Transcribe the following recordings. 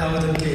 ಯಾವುದಕ್ಕೆ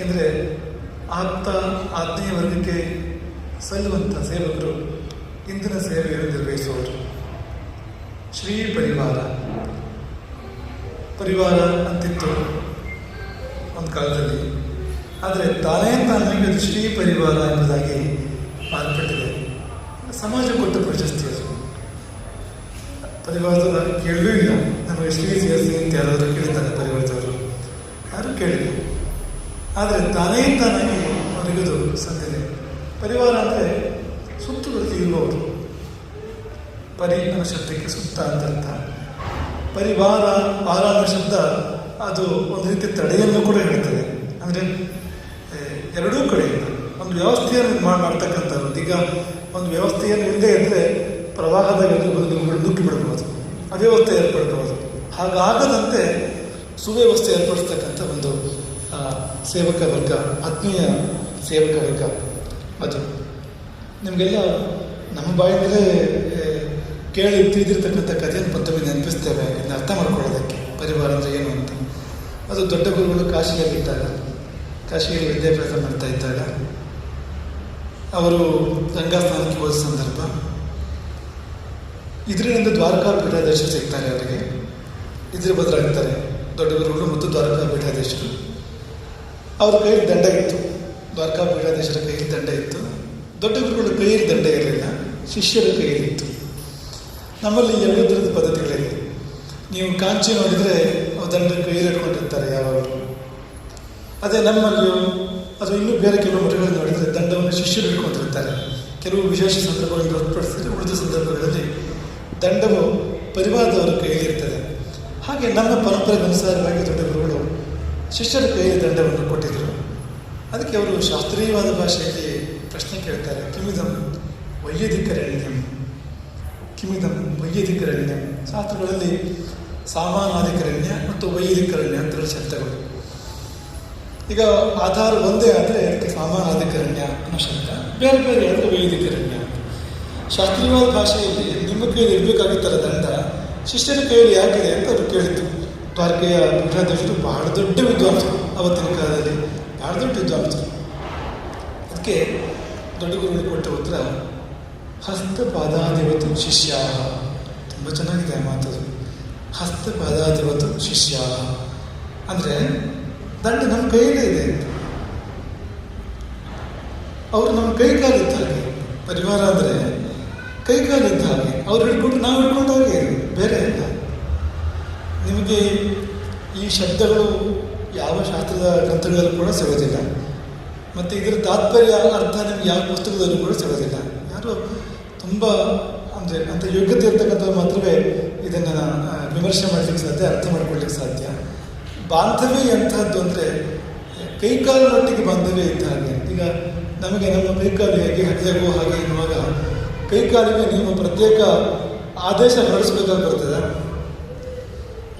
ಯಾಕೆಂದರೆ ಆಪ್ತ ಆತ್ಮೀಯ ವರ್ಗಕ್ಕೆ ಸಲ್ಲುವಂಥ ಸೇವಕರು ಇಂದಿನ ಸೇವೆಯನ್ನು ನಿರ್ವಹಿಸುವವರು ಶ್ರೀ ಪರಿವಾರ. ಪರಿವಾರ ಅಂತಿತ್ತು ಒಂದು ಕಾಲದಲ್ಲಿ. ಆದರೆ ತಾನೇ ತಾನಾಗಿ ಶ್ರೀ ಪರಿವಾರ ಎಂಬುದಾಗಿ ಮಾರ್ಪಟ್ಟಿದೆ. ಸಮಾಜ ಕೊಟ್ಟ ಪ್ರಶಸ್ತಿ ಅದು. ಪರಿವಾರದ ಕೇಳಲೂ ಇಲ್ಲ. ನಮಗೆ ಶ್ರೀ ಸೇರಿಸಿ ಅಂತ ಯಾರಾದರೂ ಕೇಳಿದ್ದಾರೆ, ಪರಿವಾರದವರು. ಯಾರು ಕೇಳಿಲ್ಲ ಆದರೆ ತಾನೇ ತಾನಾಗಿ ಅವರಿಗದು ಸಂದಿದೆ ಪರಿವಾರ ಅಂದರೆ ಸುತ್ತುವರೆದು ಇರುವವರು. ಪರಿ ಅನ್ನೋ ಶಬ್ದಕ್ಕೆ ಸುತ್ತ ಅಂತ ಪರಿವಾರ ವಾರ ಅನ್ನೋ ಶಬ್ದ ಅದು ಒಂದು ರೀತಿ ತಡೆಯನ್ನು ಕೂಡ ಹೇಳ್ತದೆ. ಅಂದರೆ ಎರಡೂ ಕಡೆಯಿಂದ ಒಂದು ವ್ಯವಸ್ಥೆಯನ್ನು ಮಾಡ್ತಕ್ಕಂಥದ್ದು ಈಗ ಒಂದು ವ್ಯವಸ್ಥೆಯನ್ನು ಇಲ್ಲದೆ ಇದ್ದರೆ ಪ್ರವಾಹದ ಬದುಕುಗಳು ನುಗ್ಗಿ ಬಿಡಬಹುದು ಅವ್ಯವಸ್ಥೆ ಏರ್ಪಡಬಹುದು ಹಾಗಾಗದಂತೆ ಸುವ್ಯವಸ್ಥೆ ಏರ್ಪಡಿಸ್ತಕ್ಕಂಥ ಒಂದು ಸೇವಕ ವರ್ಗ, ಆತ್ಮೀಯ ಸೇವಕ ವರ್ಗ, ಅದು. ನಿಮಗೆಲ್ಲ ನಮ್ಮ ಬಾಯಿಂದಲೇ ಕೇಳಿ ತಿಳಿದಿರ್ತಕ್ಕಂಥ ಕಥೆಯನ್ನು ಮತ್ತೊಮ್ಮೆ ನೆನಪಿಸ್ತೇವೆ, ಇದನ್ನ ಅರ್ಥ ಮಾಡ್ಕೊಳ್ಳೋದಕ್ಕೆ, ಪರಿವಾರ ಅಂದರೆ ಏನು ಅಂತ. ಅದು ದೊಡ್ಡ ಗುರುಗಳು ಕಾಶಿಯಲ್ಲಿದ್ದಾಗ, ಕಾಶಿಯಲ್ಲಿ ವಿದ್ಯಾಭ್ಯಾಸ ಮಾಡ್ತಾ ಇದ್ದಾಗ, ಅವರು ಗಂಗಾ ಸ್ನಾನಕ್ಕೆ ಹೋದ ಸಂದರ್ಭ, ಇದರಿಂದ ದ್ವಾರಕಾ ಪೀಠಾಧೀಶರು ಸಿಗ್ತಾರೆ ಅವರಿಗೆ. ಇದ್ರ ಬದಲಾಗ್ತಾರೆ, ದೊಡ್ಡ ಗುರುಗಳು ಮತ್ತು ದ್ವಾರಕಾ ಪೀಠಾಧೀಶರು ಅವ್ರ ಕೈಯಲ್ಲಿ ದಂಡ ಇತ್ತು. ದ್ವಾರಕಾ ಪೀಠಾಧೀಶರ ಕೈಯಲ್ಲಿ ದಂಡ ಇತ್ತು. ದೊಡ್ಡ ಗುರುಗಳ ಕೈಯಲ್ಲಿ ದಂಡ ಇರಲಿಲ್ಲ. ಶಿಷ್ಯರ ಕೈಯಲ್ಲಿ ಇತ್ತು. ನಮ್ಮಲ್ಲಿ ಎರಡು ಥರದ ಪದ್ಧತಿಗಳಿವೆ. ನೀವು ಕಾಂಚಿ ನೋಡಿದರೆ ದಂಡ ಕೈಯಲ್ಲಿ ಇಟ್ಕೊಂಡಿರ್ತಾರೆ ಯಾವಾಗಲೂ. ಅದೇ ನಮ್ಮಲ್ಲಿಯೂ ಅದು ಇನ್ನೂ ಬೇರೆ ಕೆಲವು ಮಠಗಳಲ್ಲಿ ನೋಡಿದರೆ ದಂಡವನ್ನು ಶಿಷ್ಯರು ಇಟ್ಕೊಂಡಿರ್ತಾರೆ ಕೆಲವು ವಿಶೇಷ ಸಂದರ್ಭಗಳಲ್ಲಿ ಹೊರತುಪಡಿಸಿದರೆ ಉಳಿದ ಸಂದರ್ಭಗಳಲ್ಲಿ ದಂಡವು ಪರಿವಾರದವರ ಕೈಯಲ್ಲಿರ್ತದೆ ಹಾಗೆ ನಮ್ಮ ಪರಂಪರೆಗೆ ಅನುಸಾರವಾಗಿ ದೊಡ್ಡ ಗುರುಗಳು ಶಿಷ್ಯರ ಕೈಯಲ್ಲಿ ದಂಡವನ್ನು ಕೊಟ್ಟಿದ್ದರು ಅದಕ್ಕೆ ಅವರು ಶಾಸ್ತ್ರೀಯವಾದ ಭಾಷೆಯಲ್ಲಿ ಪ್ರಶ್ನೆ ಕೇಳ್ತಾರೆ, ಕಿಮಿದಂ ವೈಯಧಿಕರಣ್ಯಂ? ಕಿಮಿದಂ ವೈಯಧಿಕರಣ್ಯಂ? ಶಾಸ್ತ್ರಗಳಲ್ಲಿ ಸಾಮಾನಾಧಿಕರಣ್ಯ ಮತ್ತು ವೈಯಧಿಕರಣ್ಯ ಅಂತ ಶಬ್ದಗಳು. ಈಗ ಆಧಾರ ಒಂದೇ ಆದರೆ ಅದಕ್ಕೆ ಸಾಮಾನಾಧಿಕರಣ್ಯ ಅನ್ನೋ ಶಬ್ದ, ಬೇರೆ ಬೇರೆ ಅಂದರೆ ವೈದಿಕರಣ್ಯ ಶಾಸ್ತ್ರೀಯವಾದ ಭಾಷೆಯಲ್ಲಿ ನಿಮ್ಮ ಕೈಯಲ್ಲಿ ಇರಬೇಕಾಗಿತ್ತಲ್ಲ ದಂಡ, ಶಿಷ್ಯರ ಕೈಯಲ್ಲಿ ಯಾಕಿದೆ ಅಂತ ಅವರು ಕೇಳಿತು ದ್ವಾರಕೆಯ ಪೀಠಾಧೀಶರು ಬಹಳ ದೊಡ್ಡ ವಿದ್ವಾಂಸರು ಅವತ್ತಿನ ಕಾಲದಲ್ಲಿ, ಬಹಳ ದೊಡ್ಡ ವಿದ್ವಾಂಸರು ಅದಕ್ಕೆ ದೊಡ್ಡ ಗುರುಗಳು ಕೊಟ್ಟ ಉತ್ತರ ಹಸ್ತಪಾದಾಧಿವತು ಶಿಷ್ಯ. ತುಂಬ ಚೆನ್ನಾಗಿದೆ ಆ ಮಾತದು ಹಸ್ತಪಾದಾಧಿವತು ಶಿಷ್ಯ. ಅಂದರೆ, ದಂಡ ನಮ್ಮ ಕೈಯಲ್ಲೇ ಇದೆ ಅವರು ನಮ್ಮ ಕೈ ಕಾಲಿದ್ದ ಹಾಗೆ. ಪರಿವಾರ ಅಂದರೆ ಕೈ ಕಾಲಿದ್ದ ಹಾಗೆ. ಅವ್ರು ಹಿಡ್ಕೊಂಡು ನಾವು ಹಿಡ್ಕೊಂಡು ಹಾಗೆ ಇದೆ. ಬೇರೆ ಇಲ್ಲ ನಿಮಗೆ ಈ ಶಬ್ದಗಳು ಯಾವ ಶಾಸ್ತ್ರದ ಗ್ರಂಥಗಳಲ್ಲೂ ಕೂಡ ಸಿಗೋದಿಲ್ಲ. ಮತ್ತು ಇದರ ತಾತ್ಪರ್ಯ, ಅರ್ಥ ನಿಮ್ಗೆ ಯಾವ ಪುಸ್ತಕದಲ್ಲೂ ಕೂಡ ಸಿಗೋದಿಲ್ಲ. ಯಾರು ತುಂಬ ಅಂದರೆ ಅಂಥ ಯೋಗ್ಯತೆ ಇರ್ತಕ್ಕಂಥವ್ರು ಮಾತ್ರವೇ ಇದನ್ನು ವಿಮರ್ಶೆ ಮಾಡಲಿಕ್ಕೆ ಸಾಧ್ಯ, ಅರ್ಥ ಮಾಡ್ಕೊಳ್ಳಿಕ್ಕೆ ಸಾಧ್ಯ. ಬಾಂಧವ್ಯ ಎಂಥದ್ದು ಅಂದರೆ, ಕೈಕಾಲಿನೊಟ್ಟಿಗೆ ಬಾಂಧವ್ಯ ಇದ್ದ ಹಾಗೆ. ಈಗ ನಮಗೆ ನಮ್ಮ ಕೈಕಾಲು ಹೇಗೆ ಹೇಗೋ ಹಾಗೆ ಎನ್ನುವಾಗ ಕೈಕಾಲಿಗೆ ನೀವು ಪ್ರತ್ಯೇಕ ಆದೇಶ ಹೊರಡಿಸ್ಬೇಕಾಗಿ ಬರ್ತದೆ.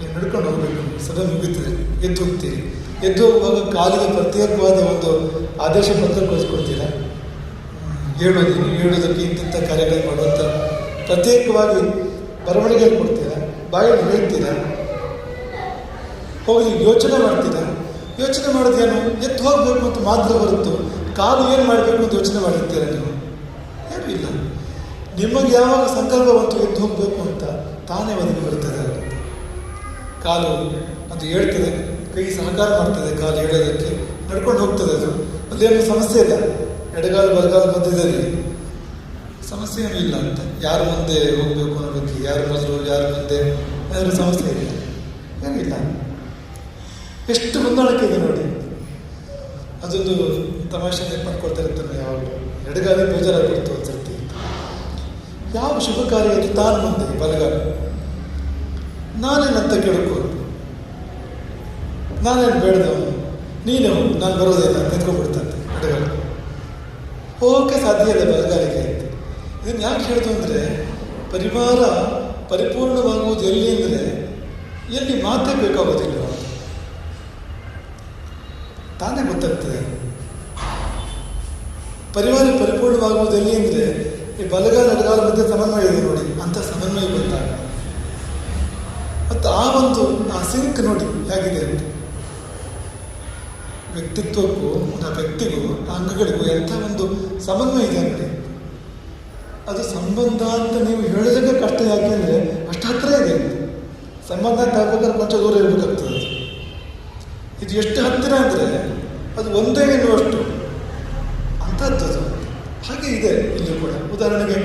ನೀವು ನಡ್ಕೊಂಡು ಹೋಗ್ಬೇಕು. ಸದಾ ಮುಗಿತದೆ ಎದ್ದು ಹೋಗ್ತೀರಿ. ಎದ್ದು ಹೋಗುವಾಗ ಕಾಲಿಗೆ ಪ್ರತ್ಯೇಕವಾದ ಒಂದು ಆದೇಶ ಪತ್ರ ಕಳಿಸ್ಕೊಡ್ತೀರಾ ಹೇಳೋದು ನೀವು ಹೇಳೋದಕ್ಕೆ ಇಂತಿಂಥ ಕಾರ್ಯಗಳು ಮಾಡುವಂಥ ಪ್ರತ್ಯೇಕವಾಗಿ ಬರವಣಿಗೆ ಕೊಡ್ತೀರಾ? ಬಾಯಲ್ಲಿ ಹೇಳ್ತೀರ? ಹೋಗಿ ಯೋಚನೆ ಮಾಡ್ತೀರಾ? ಯೋಚನೆ ಮಾಡೋದೇನು? ಎತ್ತು ಹೋಗಬೇಕು ಅಂತ ಮಾತ್ರ ಹೊರತು ಕಾಲು ಏನು ಮಾಡಬೇಕು ಅಂತ ಯೋಚನೆ ಮಾಡಿರ್ತೀರ ನೀವು? ಏನೂ ಇಲ್ಲ. ನಿಮಗೆ ಯಾವಾಗ ಸಂಕಲ್ಪ ಬಂತು ಎದ್ದು ಹೋಗಬೇಕು ಅಂತ ತಾನೇ ಒದಗಿ ಬರ್ತದೆ. ಕಾಲು ಅದು ಹೇಳ್ತದೆ. ಕೈ ಸಹಕಾರ ಮಾಡ್ತದೆ ಕಾಲು ಹೇಳೋದಕ್ಕೆ ನಡ್ಕೊಂಡು ಹೋಗ್ತದೆ ಅದು. ಅಲ್ಲೇನು ಸಮಸ್ಯೆ ಇಲ್ಲ. ಎಡಗಾಲು, ಬಲಗಾಲು ಮಧ್ಯದಲ್ಲಿ ಸಮಸ್ಯೆ ಏನೂ ಇಲ್ಲ ಅಂತ. ಯಾರು ಮುಂದೆ ಹೋಗಬೇಕು ಅನ್ನೋದಕ್ಕೆ ಯಾರು ಮೊದಲು, ಯಾರು ಮುಂದೆ ಯಾರು ಸಮಸ್ಯೆ ಇಲ್ಲ. ಏನಿಲ್ಲ ಎಷ್ಟು ಹೊಂದಾಣಿಕೆ ಇದೆ ನೋಡಿ. ಅದೊಂದು ತಮಾಷೆ ಮಾಡ್ಕೊಳ್ತಾ ಇರ್ತಾನೆ ಯಾವಾಗಲೂ. ಎಡಗಾಲಿ ಒಂದು ಸರ್ತಿ ಯಾವ ಶುಭ ಕಾರ್ಯದಲ್ಲಿ ತಾನು ಮುಂದೆ, ಬಲಗಾಲ. ನಾನೇನಂತ ಕೇಳ್ಕೊ? ನಾನೇನು ಬೇಡದವನು ನೀನು, ನಾನು ಬರೋದಿಲ್ಲ ನಿಂತ್ಕೊಂಡ್ಬಿಡ್ತಂತೆ ಎಡಗಾಲ ಹೋಗೋಕ್ಕೆ ಸಾಧ್ಯ ಇಲ್ಲ ಬರಗಾಲಿಗೆ ಅಂತ ಇದನ್ನು ಯಾಕೆ ಹೇಳ್ತು ಅಂದರೆ, ಪರಿವಾರ ಪರಿಪೂರ್ಣವಾಗುವುದು ಎಲ್ಲಿ ಅಂದರೆ, ಎಲ್ಲಿ ಮಾತೇ ಬೇಕಾಗೋದಿಲ್ಲ. ತಾನೇ ಗೊತ್ತಾಗ್ತದೆ. ಪರಿವಾರ ಪರಿಪೂರ್ಣವಾಗುವುದು ಎಲ್ಲಿ ಅಂದರೆ, ಈ ಬಲಗಾಲ ಎಡಗಾಲ ಮಧ್ಯೆ ಸಮನ್ವಯ ಇದೆ ನೋಡಿ ಅಂಥ ಸಮನ್ವಯ ಬಂದಾಗ ಆ ಒಂದು ಆ ಸಿಂಕ್ ನೋಡಿ ಹೇಗಿದೆ ಅಂತ. ವ್ಯಕ್ತಿತ್ವಕ್ಕೂ ಆ ವ್ಯಕ್ತಿಗೂ ಆ ಅಂಗಗಳಿಗೂ ಎಂಥ ಒಂದು ಸಮನ್ವಯ ಇದೆ ಅಂದರೆ ಅದು ಸಂಬಂಧ ಅಂತ ನೀವು ಹೇಳೋದಕ್ಕೆ ಕಷ್ಟ ಯಾಕೆ ಅಂದರೆ ಅಷ್ಟು ಹತ್ತಿರ ಇದೆ. ಸಂಬಂಧ ಅಂತ ಆಗ್ಬೇಕಾದ್ರೆ ಕೊಂಚ ದೂರ ಇರಬೇಕಾಗ್ತದೆ. ಇದು ಎಷ್ಟು ಹತ್ತಿರ ಅಂದರೆ ಅದು ಒಂದೇ ಎನ್ನುವಷ್ಟು. ಅಂಥದ್ದು. ಹಾಗೆ ಇದೆ ಇಲ್ಲಿ ಕೂಡ. ಉದಾಹರಣೆಗೆ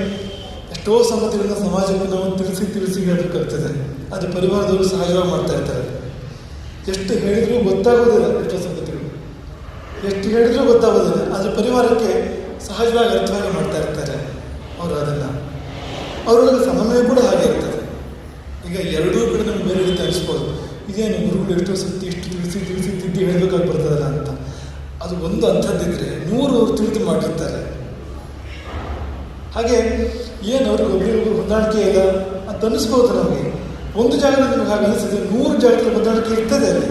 ಎಷ್ಟೋ ಸಂಗತಿಗಳನ್ನ ಸಮಾಜಕ್ಕೆ ನಾವು ತಿಳಿಸಿ ತಿಳಿಸಿ ಹೇಳಬೇಕಾಗ್ತದೆ. ಅದು ಪರಿವಾರದವರು ಸಹಾಯ ಮಾಡ್ತಾ ಇರ್ತಾರೆ. ಎಷ್ಟು ಹೇಳಿದರೂ ಗೊತ್ತಾಗೋದಿಲ್ಲ ಎಷ್ಟೋ ಸಂಗತಿಗಳು. ಎಷ್ಟು ಹೇಳಿದರೂ ಗೊತ್ತಾಗೋದಿಲ್ಲ, ಆದರೆ ಪರಿವಾರಕ್ಕೆ ಸಹಜವಾಗಿ ಅರ್ಥವಾಗಿ ಮಾಡ್ತಾ ಇರ್ತಾರೆ ಅವರು ಅದನ್ನು. ಅವರೊಳಗೆ ಸಮನ್ವಯ ಕೂಡ ಹಾಗೆ ಇರ್ತದೆ. ಈಗ ಎರಡೂ ಕೂಡ ನಮ್ಗೆ ಬೇರೆ ರೀತಿ ಅನಿಸ್ಬೋದು. ಇದೇನು ಗುರುಗಳು ಎಷ್ಟೋ ಸತಿ ಇಷ್ಟು ತಿಳಿಸಿ ತಿಳಿಸಿ, ತಿದ್ದಿ ಹೇಳಬೇಕಾಗಿ ಬರ್ತದಲ್ಲ ಅಂತ. ಅದು ಒಂದು ಅಂಥದ್ದಿದ್ರೆ ನೂರು ಅವ್ರು ತಿಳಿದು ಮಾಡಿರ್ತಾರೆ. ಹಾಗೆ ಏನು ಅವ್ರಿಗೆ ಒಬ್ಬರಿಗೊಬ್ಬರು ಹೊಂದಾಣಿಕೆ ಇಲ್ಲ ಅಂತ ಅನಿಸ್ಬೋದು ನಮಗೆ. ಒಂದು ನಮಗೆ ಹಾಗೆ ಅನಿಸಿದ್ರೆ ನೂರು ಜಾಗದಲ್ಲಿ ಹೊಂದಾಣಿಕೆ ಇರ್ತದೆ ಅಲ್ಲಿ.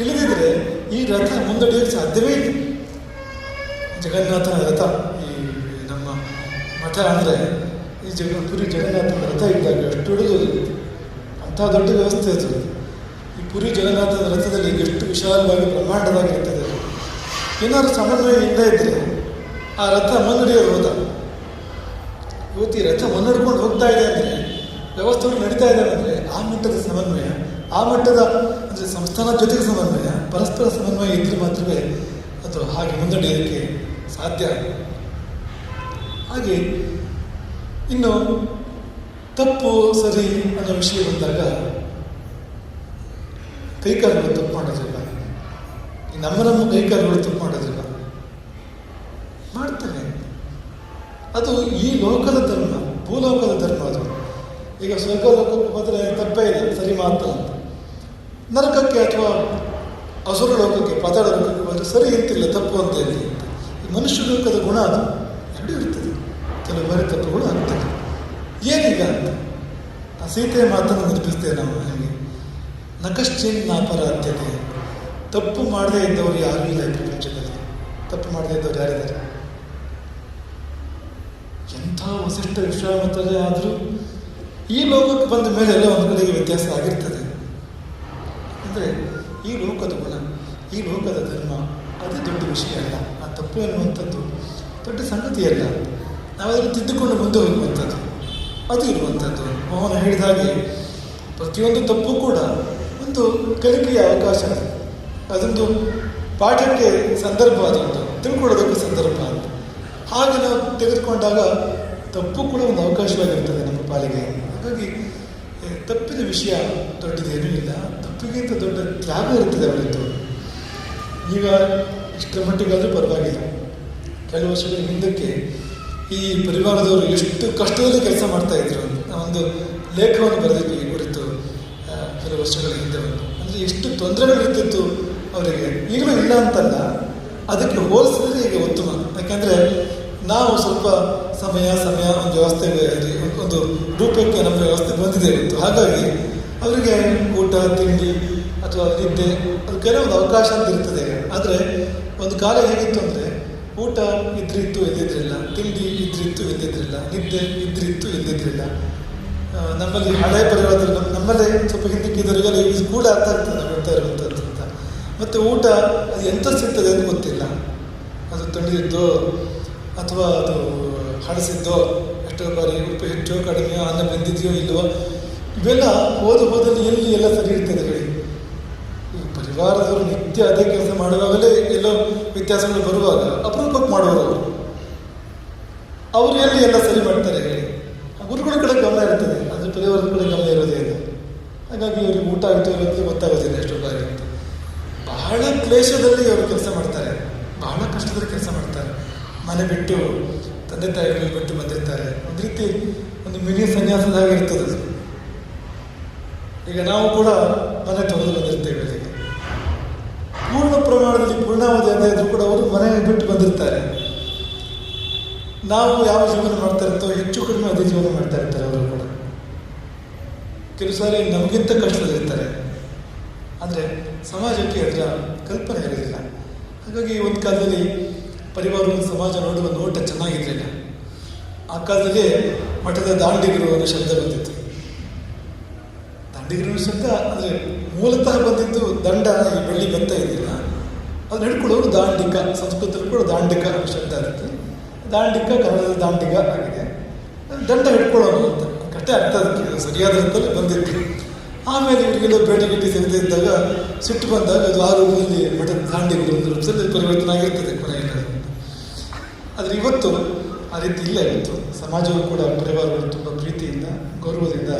ಇಲ್ಲದಿದ್ರೆ ಈ ರಥ ಮುಂದಡಿಯೋಕ್ಕೆ ಸಾಧ್ಯವೇ ಇಲ್ಲ. ಜಗನ್ನಾಥನ ರಥ, ಈ ನಮ್ಮ ಮಠ ಅಂದರೆ ಈ ಜಗ, ಪುರಿ ಜಗನ್ನಾಥನ ರಥ ಇದ್ದಾಗ ಎಷ್ಟು ಹಿಡಿದು ಅಂಥ ದೊಡ್ಡ ವ್ಯವಸ್ಥೆ ಅದು. ಈ ಪುರಿ ಜಗನ್ನಾಥನ ರಥದಲ್ಲಿ ಎಷ್ಟು ವಿಶಾಲವಾಗಿ ಬ್ರಹ್ಮಾಂಡವಾಗಿರ್ತದೆ ಇರ್ತದೆ ಏನಾದ್ರು ಸಮನ್ವಯ ಇಲ್ಲ ಇದ್ದರೆ ಆ ರಥ ಮುನ್ನಡೆಯೋದು ಹೋದ. ಇವತ್ತು ಈ ರಥ ಮುನ್ನಡ್ಕೊಂಡು ಹೋಗ್ತಾ ಇದೆ ಅಂದರೆ ವ್ಯವಸ್ಥೆಗಳು ನಡೀತಾ ಇದೆ ಅಂದರೆ ಆ ಮಟ್ಟದ ಸಮನ್ವಯ, ಆ ಮಟ್ಟದ ಅಂದರೆ ಸಂಸ್ಥಾನ ಜೊತೆಗೆ ಸಮನ್ವಯ, ಪರಸ್ಪರ ಸಮನ್ವಯ ಇದ್ದರೆ ಮಾತ್ರವೇ ಅದು ಹಾಗೆ ಮುನ್ನಡೆಯೋದಕ್ಕೆ ಸಾಧ್ಯ. ಹಾಗೆ ಇನ್ನು ತಪ್ಪು ಸರಿ ಅನ್ನೋ ವಿಷಯ ಬಂದಾಗ ಕೈಕಾಲುಗಳು ತಪ್ಪು ಮಾಡೋದಿಲ್ಲ. ನಮ್ಮ ನಮ್ಮ ಕೈಕಾಲುಗಳು ತಪ್ಪು ಮಾಡೋದಿಲ್ಲ. ಮಾಡ್ತಾರೆ. ಅದು ಈ ಲೋಕದ ಧರ್ಮ, ಭೂಲೋಕದ ಧರ್ಮ ಅದು. ಈಗ ಸ್ವರ್ಗ ಲೋಕಕ್ಕೆ ಬಂದರೆ ತಪ್ಪೇ ಇಲ್ಲ, ಸರಿ ಮಾತ್ರ ಅಂತ. ನರಕಕ್ಕೆ ಅಥವಾ ಅಸುರ ಲೋಕಕ್ಕೆ, ಪಾತಾಳ ಲೋಕಕ್ಕೆ ಬಂದರೆ ಸರಿ ಇರ್ತಿಲ್ಲ ತಪ್ಪು ಅಂತ ಹೇಳಿ ಮನುಷ್ಯ ಲೋಕದ ಗುಣ ಅದು. ಎರಡು ಇರ್ತದೆ. ಕೆಲವು ಬಾರಿ ತಪ್ಪುಗಳು ಆಗ್ತದೆ. ಏನೀಗ ಅಂತ. ಆ ಸೀತೆಯ ಮಾತನ್ನು ನೆನಪಿಸ್ತೇವೆ ನಾವು ಹಾಗೆ. ನಕಶ್ಚಿನ್ ಅಪರಾಧ್ಯತೆ ತಪ್ಪು ಮಾಡದೇ ಇದ್ದವರು ಯಾರೂ ಇಲ್ಲ ಪ್ರಪಂಚದಲ್ಲಿ. ತಪ್ಪು ಮಾಡದೇ ಇದ್ದವರು ಯಾರಿದ್ದಾರೆ? ಎಂಥ ವಸಿಷ್ಠ ವಿಶ್ವಾಮಿತ್ರರೇ ಆದರೂ ಈ ಲೋಕಕ್ಕೆ ಬಂದ ಮೇಲೆ ಎಲ್ಲ ಒಂದು ಕಡೆಗೆ ವ್ಯತ್ಯಾಸ ಆಗಿರ್ತದೆ. ಅಂದರೆ ಈ ಲೋಕದ ಗುಣ, ಈ ಲೋಕದ ಧರ್ಮ, ಅದೇ ದೊಡ್ಡ ವಿಷಯ ಅಲ್ಲ. ಆ ತಪ್ಪು ಎನ್ನುವಂಥದ್ದು ದೊಡ್ಡ ಸಂಗತಿ ಅಲ್ಲ. ನಾವದನ್ನು ತಿದ್ದುಕೊಂಡು ಮುಂದೆ ಹೋಗುವಂಥದ್ದು, ಅದು ಇರುವಂಥದ್ದು. ಮೋಹನ ಹೇಳಿದ ಹಾಗೆ ಪ್ರತಿಯೊಂದು ತಪ್ಪು ಕೂಡ ಒಂದು ಕಲಿಕೆಯ ಅವಕಾಶ. ಅದು. ಅದೊಂದು ಪಾಠಕ್ಕೆ ಸಂದರ್ಭ ಅದೊಂದು ತಿಳ್ಕೊಳ್ಳೋದಕ್ಕೆ ಸಂದರ್ಭ ಅಂತ ಹಾಗೆ ನಾವು ತೆಗೆದುಕೊಂಡಾಗ ತಪ್ಪು ಕೂಡ ಒಂದು ಅವಕಾಶವಾಗಿರ್ತದೆ ನಮ್ಮ ಪಾಲಿಗೆ. ಹಾಗಾಗಿ ತಪ್ಪಿದ ತಪ್ಪಿನ ವಿಷಯ ದೊಡ್ಡದೇನೂ ಇಲ್ಲ. ತಪ್ಪಿಗಿಂತ ದೊಡ್ಡ ತ್ಯಾಗ ಇರ್ತದೆ ಅವರಿದ್ದು ಈಗ ಇಷ್ಟರ ಮಟ್ಟಿಗಾದರೂ ಪರವಾಗಿಲ್ಲ. ಕೆಲವು ವರ್ಷಗಳ ಹಿಂದಕ್ಕೆ ಈ ಪರಿವಾರದವರು ಎಷ್ಟು ಕಷ್ಟದಲ್ಲಿ ಕೆಲಸ ಮಾಡ್ತಾ ಇದ್ರು ಒಂದು ಲೇಖವನ್ನು ಬರೆದಿದ್ವಿ ಈ ಕುರಿತು ಕೆಲವು ವರ್ಷಗಳ ಹಿಂದೆ ಅಂದರೆ ಎಷ್ಟು ತೊಂದರೆಗಳಿರ್ತಿತ್ತು ಅವರಿಗೆ. ಈಗಲೂ ಇಲ್ಲ ಅಂತಲ್ಲ. ಅದಕ್ಕೆ ಹೋಲಿಸಿದ್ರೆ ಈಗ ಉತ್ತಮ. ಯಾಕೆಂದರೆ ನಾವು ಸ್ವಲ್ಪ ಸಮಯ ಸಮಯ ಒಂದು ವ್ಯವಸ್ಥೆ ಒಂದು- ರೂಪಕ್ಕೆ ನಮ್ಮ ವ್ಯವಸ್ಥೆ ಬಂದಿದೆ ಇವತ್ತು ಹಾಗಾಗಿ ಅವರಿಗೆ ಊಟ, ತಿಂಡಿ ಅಥವಾ ನಿದ್ದೆ ಅದಕ್ಕೆ ಒಂದು ಅವಕಾಶ ಅಂತ ಇರ್ತದೆ. ಆದರೆ ಒಂದು ಕಾಲ ಹೇಗಿತ್ತು ಅಂದರೆ ಊಟ ಇದ್ರಿತ್ತು ಎದ್ದಿದ್ರಿಲ್ಲ ತಿಂಡಿ ಇದ್ರಿತ್ತು ಎದ್ದಿದ್ರಿಲ್ಲ ನಿದ್ದೆ ಇದ್ರಿತ್ತು ಎದ್ದಿದ್ರಿಲ್ಲ ನಮ್ಮಲ್ಲಿ ಹಳೆ ಪರಿವಾರದಲ್ಲಿ ನಮ್ಮ ನಮ್ಮಲ್ಲೇ ಸ್ವಲ್ಪ ಹಿಂದಕ್ಕೆ ಇದು ಕೂಡ ಅರ್ಥ ಆಗ್ತದೆ ನಾವು ಇರುವಂಥದ್ದು ಅಂತ. ಮತ್ತು ಊಟ ಅದು ಎಂಥ ಸಿಗ್ತದೆ ಅಂತ ಗೊತ್ತಿಲ್ಲ. ಅದು ತಣಿದಿದ್ದೋ ಅಥವಾ ಅದು ಹಳಸಿದ್ದೋ ಎಷ್ಟೋ ಬಾರಿ ಉಪ್ಪು ಹೆಚ್ಚೋ, ಕಡಿಮೆಯೋ, ಅನ್ನ ಬೆಂದಿದೆಯೋ ಇಲ್ಲವೋ ಇವೆಲ್ಲ ಹೋದ ಹೋದಲ್ಲಿ ಎಲ್ಲಿ ಎಲ್ಲ ಸರಿ ಇರ್ತದೆ ಹೇಳಿ. ಈ ಪರಿವಾರದವರು ನಿತ್ಯ ಅದೇ ಕೆಲಸ ಮಾಡುವಾಗಲೇ ಎಲ್ಲೋ ವ್ಯತ್ಯಾಸಗಳು ಬರುವಾಗ ಅಪರೂಪಕ್ಕೆ ಮಾಡುವರು ಅವರು. ಎಲ್ಲಿ ಎಲ್ಲ ಸರಿ ಮಾಡ್ತಾರೆ ಹೇಳಿ. ಗುರುಗಳ ಕಡೆ ಗಮನ ಇರ್ತದೆ. ಅದು ಪರಿವಾರದ ಕಡೆ ಗಮನ ಇರೋದೇ ಇಲ್ಲ. ಹಾಗಾಗಿ ಇವರಿಗೆ ಊಟ ಆಯಿತು ಇರೋದು ಗೊತ್ತಾಗೋದಿಲ್ಲ ಎಷ್ಟೋ ಬಾರಿ ಅಂತ. ಬಹಳ ಕ್ಲೇಶದಲ್ಲಿ ಅವರು ಕೆಲಸ ಮಾಡ್ತಾರೆ ಬಹಳ ಕಷ್ಟದಲ್ಲಿ ಕೆಲಸ ಮಾಡ್ತಾರೆ ಮನೆ ಬಿಟ್ಟು ತಂದೆ ತಾಯಿಗಳಿಗೆ ಬಿಟ್ಟು ಬಂದಿರ್ತಾರೆ. ಒಂದು ರೀತಿ ಒಂದು ಮಿನಿ ಸನ್ಯಾಸದ ಹಾಗೆ ಇರ್ತದೆ. ಈಗ ನಾವು ಕೂಡ ಮನೆ ತೊಗೊಂಡು ಬಂದಿರ್ತೇವೆ ಪೂರ್ಣ ಪ್ರಮಾಣದಲ್ಲಿ ಪೂರ್ಣಾವಧಿ ಅಂತ ಇದ್ರೂ ಕೂಡ ಅವರು ಮನೆ ಬಿಟ್ಟು ಬಂದಿರ್ತಾರೆ. ನಾವು ಯಾವ ಜೀವನ ಮಾಡ್ತಾ ಇರ್ತೋ ಹೆಚ್ಚು ಕಡಿಮೆ ಅದೇ ಜೀವನ ಮಾಡ್ತಾ ಇರ್ತಾರೆ ಅವರು ಕೂಡ. ಕೆಲವು ಸಾರಿ ನಮಗಿಂತ ಕಷ್ಟದಲ್ಲಿರ್ತಾರೆ. ಆದರೆ ಸಮಾಜಕ್ಕೆ ಅದರ ಕಲ್ಪನೆ ಇರಲಿಲ್ಲ ಹಾಗಾಗಿ ಒಂದು ಕಾಲದಲ್ಲಿ ಪರಿವಾರ ಸಮಾಜ ನೋಡುವ ನೋಟ ಚೆನ್ನಾಗಿರಲಿಲ್ಲ ಆ ಕಾಲದಲ್ಲಿ ಮಠದ ದಾಂಡಿಗರು ಅನ್ನೋ ಶಬ್ದ ಬಂದಿತ್ತು. ದಾಂಡಿಗರು ಶಬ್ದ ಅಂದರೆ ಮೂಲತಃ ಬಂದಿದ್ದು ದಂಡ ಈ ಬೆಳ್ಳಿ ಬರ್ತಾ ಇದ್ದಿಲ್ಲ. ಅದನ್ನ ಹಿಡ್ಕೊಳ್ಳೋರು ದಾಂಡಿಕ, ಸಂಸ್ಕೃತದಲ್ಲಿ ಕೂಡ ದಾಂಡಿಕ ಅನ್ನೋ ಶಬ್ದ ಇರುತ್ತೆ ದಾಂಡಿಕ, ಕನ್ನಡದ ದಾಂಡಿಗ ಆಗಿದೆ. ದಂಡ ಹಿಡ್ಕೊಳ್ಳೋರು ಅಂತ. ಕಟ್ಟೆ ಅರ್ಥ ಅದಕ್ಕೆ ಅದು ಸರಿಯಾದ ಅರ್ಥದಲ್ಲಿ ಬಂದಿತ್ತು. ಆಮೇಲೆ ಇವರಿಗೆಲ್ಲ ಭೇಟಿ ಗಿಟ್ಟಿ ಸೇರಿದೆ ಇದ್ದಾಗ, ಸಿಟ್ಟು ಬಂದಾಗ ಅದು ಆ ರೂಪದಲ್ಲಿ ಮಠದ ದಾಂಡಿಗರು ಒಂದು ರೂಪದಲ್ಲಿ ಪರಿವರ್ತನೆ ಆಗಿರ್ತದೆ ಕೊನೆಯಲ್ಲಿ. ಆದರೆ ಇವತ್ತು ಆ ರೀತಿ ಇಲ್ಲ ಇವತ್ತು. ಸಮಾಜವು ಕೂಡ ಪರಿವಾರಗಳು ತುಂಬ ಪ್ರೀತಿಯಿಂದ, ಗೌರವದಿಂದ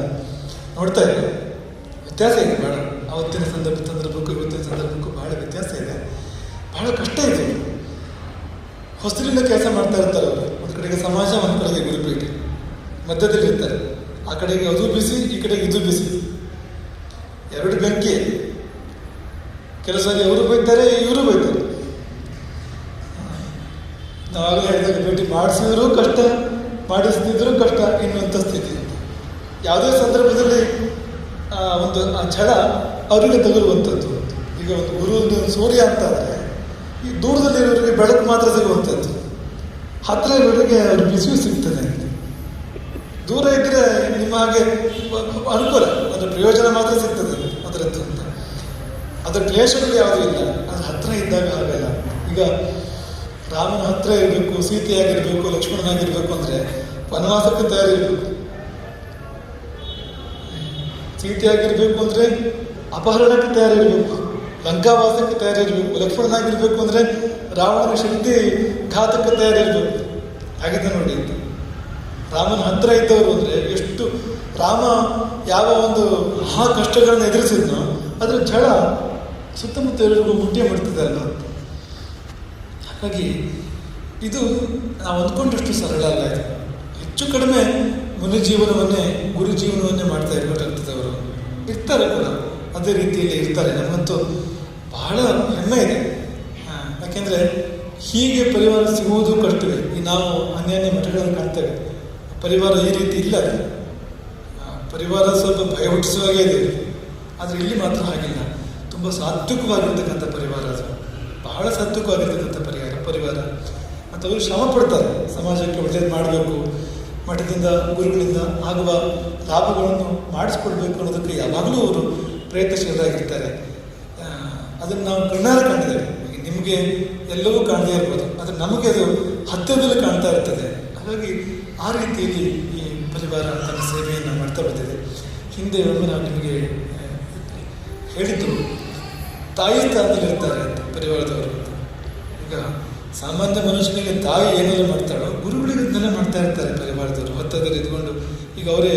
ನೋಡ್ತಾ ಇದೆ. ವ್ಯತ್ಯಾಸ ಇದೆ ಭಾಳ ಅವತ್ತಿನ ಸಂದರ್ಭ, ಸಂದರ್ಭಕ್ಕೂ ಇವತ್ತಿನ ಸಂದರ್ಭಕ್ಕೂ ಬಹಳ ವ್ಯತ್ಯಾಸ ಇದೆ. ಬಹಳ ಕಷ್ಟ ಇದೆ. ಹೊಸರಿಂದ ಕೆಲಸ ಮಾಡ್ತಾ ಇರ್ತಾರೆ ಅವರು. ಒಂದು ಕಡೆಗೆ ಸಮಾಜ, ಒಂದು ಕಡೆಗೆ ಗುರುಪೇಟೆ ಮಧ್ಯದಲ್ಲಿ ಇರ್ತಾರೆ. ಆ ಕಡೆಗೆ ಅದು ಬಿಸಿ, ಈ ಕಡೆಗೆ ಇದು ಬಿಸಿ. ಎರಡು ಬೆಂಕಿ. ಕೆಲಸದಲ್ಲಿ ಅವರು ಬೈತಾರೆ, ಇವರು ಬೈತಾರೆ ನಾವಾಗಲೇ ಹೇಳಿದಾಗ ಭೇಟಿ ಮಾಡಿಸಿದ್ರು ಕಷ್ಟ ಮಾಡಿಸ್ತಿದ್ರು ಕಷ್ಟ ಎನ್ನುವಂಥ ಸ್ಥಿತಿ ಯಾವುದೇ ಸಂದರ್ಭದಲ್ಲಿ ಒಂದು, ಆ ಛಳ ಅವರಿಗೆ ತಗುಲುವಂಥದ್ದು. ಈಗ ಒಂದು ಗುರು ಒಂದು ಸೂರ್ಯ ಅಂತ ಅಂದರೆ, ಈ ದೂರದಲ್ಲಿರೋರಿಗೆ ಬೆಳಕು ಮಾತ್ರ ಸಿಗುವಂಥದ್ದು. ಹತ್ತಿರ ಇರೋರಿಗೆ ಅವ್ರ ಬಿಸಿಲು ಸಿಗ್ತದೆ. ದೂರ ಇದ್ದರೆ ನಿಮ್ಮ ಹಾಗೆ ಅನುಕೂಲ, ಅದರ ಪ್ರಯೋಜನ ಮಾತ್ರ ಸಿಗ್ತದೆ ಅದರದ್ದು ಅಂತ. ಅದರ ಕ್ಲೇಷಗಳು ಯಾವುದೂ ಇಲ್ಲ. ಅದು ಹತ್ತಿರ ಇದ್ದಾಗ ಆಗಲ್ಲ. ಈಗ ರಾಮನ ಹತ್ರ ಇರಬೇಕು, ಸೀತೆಯಾಗಿರಬೇಕು, ಲಕ್ಷ್ಮಣನಾಗಿರ್ಬೇಕು ಅಂದರೆ ವನವಾಸಕ್ಕೆ ತಯಾರಿರಬೇಕು. ಸೀತೆಯಾಗಿರ್ಬೇಕು ಅಂದರೆ ಅಪಹರಣಕ್ಕೆ ತಯಾರಿರಬೇಕು, ಲಂಕಾವಾಸಕ್ಕೆ ತಯಾರಿರಬೇಕು, ಲಕ್ಷ್ಮಣನಾಗಿರ್ಬೇಕು ಅಂದರೆ ರಾವಣನ ಶಕ್ತಿ ಘಾತಕ್ಕೆ ತಯಾರಿರಬೇಕು. ಆಗಿದೆ ನೋಡಿ, ರಾಮನ ಹತ್ರ ಇದ್ದವರು ಅಂದರೆ ಎಷ್ಟು ರಾಮ ಯಾವ ಒಂದು ಮಹಾ ಕಷ್ಟಗಳನ್ನು ಎದುರಿಸಿದ್ನೋ, ಅದರ ಝಳ ಸುತ್ತಮುತ್ತ ಮುಟ್ಟಿ ಮಾಡ್ತಿದ್ದಾರೆ ನಾವು ಹಾಗಾಗಿ ಇದು ನಾವು ಅಂದ್ಕೊಂಡಷ್ಟು ಸರಳ ಅಲ್ಲ ಇದು. ಹೆಚ್ಚು ಕಡಿಮೆ ಮನುಜೀವನವನ್ನೇ ಗುರು ಜೀವನವನ್ನೇ ಮಾಡ್ತಾ ಇರಬೇಕಾಗ್ತದೆ ಇರ್ತಾರೆ ಕೂಡ. ಅದೇ ರೀತಿಯಲ್ಲಿ ಇರ್ತಾರೆ. ನಮ್ಮಂತೂ ಬಹಳ ಹೆಮ್ಮೆ ಇದೆ. ಯಾಕೆಂದರೆ ಹೀಗೆ ಪರಿವಾರ ಸಿಗುವುದು ಕಷ್ಟವೇ. ಈ ನಾವು ಅನ್ಯಾನ್ಯ ಮಠಗಳನ್ನು ಕಾಣ್ತೇವೆ. ಪರಿವಾರ ಈ ರೀತಿ ಇಲ್ಲ ಪರಿವಾರ ಸ್ವಲ್ಪ ಭಯ ಹುಟ್ಟಿಸುವಾಗೇ ಇದೆ. ಆದರೆ ಇಲ್ಲಿ ಮಾತ್ರ ಹಾಗಿಲ್ಲ. ತುಂಬ ಸಾತ್ವಿಕವಾಗಿರ್ತಕ್ಕಂಥ ಪರಿವಾರ ಅದು. ಬಹಳ ಸಾತ್ವಿಕವಾಗಿರ್ತಕ್ಕಂಥ ಪರಿಹಾರ ಪರಿವಾರ. ಮತ್ತು ಅವರು ಶ್ರಮ ಪಡ್ತಾರೆ. ಸಮಾಜಕ್ಕೆ ಒಳ್ಳೇದು ಮಾಡಬೇಕು. ಮಠದಿಂದ, ಗುರುಗಳಿಂದ ಆಗುವ ಲಾಭಗಳನ್ನು ಮಾಡಿಸ್ಕೊಡ್ಬೇಕು ಅನ್ನೋದಕ್ಕೆ ಯಾವಾಗಲೂ ಅವರು ಪ್ರಯತ್ನಶೀಲರಾಗಿರ್ತಾರೆ. ಅದನ್ನು ನಾವು ಕಣ್ಣಾರೆ ಕಂಡಿದ್ದೇವೆ ನಿಮಗೆ ಎಲ್ಲವೂ ಕಾಣದೇ ಇರ್ಬೋದು. ಆದರೆ ನಮಗೆ ಅದು ಹತ್ತಿರದಲ್ಲಿ ಕಾಣ್ತಾ ಇರ್ತದೆ. ಹಾಗಾಗಿ ಆ ರೀತಿಯಲ್ಲಿ ಈ ಪರಿವಾರ ತನ್ನ ಸೇವೆಯನ್ನು ಮಾಡ್ತಾ ಬಂದಿದೆ ಹಿಂದೆ ಒಮ್ಮೆ ನಾವು ನಿಮಗೆ ಹೇಳಿದ್ದು ತಾಯಿ ಸ್ಥಾನದಲ್ಲಿ ಇರ್ತಾರೆ ಅಂತ, ಪರಿವಾರದವರು. ಈಗ ಸಾಮಾನ್ಯ ಮನುಷ್ಯನಿಗೆ ತಾಯಿ ಏನೆಲ್ಲ ಮಾಡ್ತಾಳೋ ಗುರುಗಳಿಗೆ ಇದನ್ನೆಲ್ಲ ಮಾಡ್ತಾ ಇರ್ತಾರೆ ಪರಿವಾರದವರು. ಹೊತ್ತದಲ್ಲಿ ಇದ್ಕೊಂಡು ಈಗ ಅವರೇ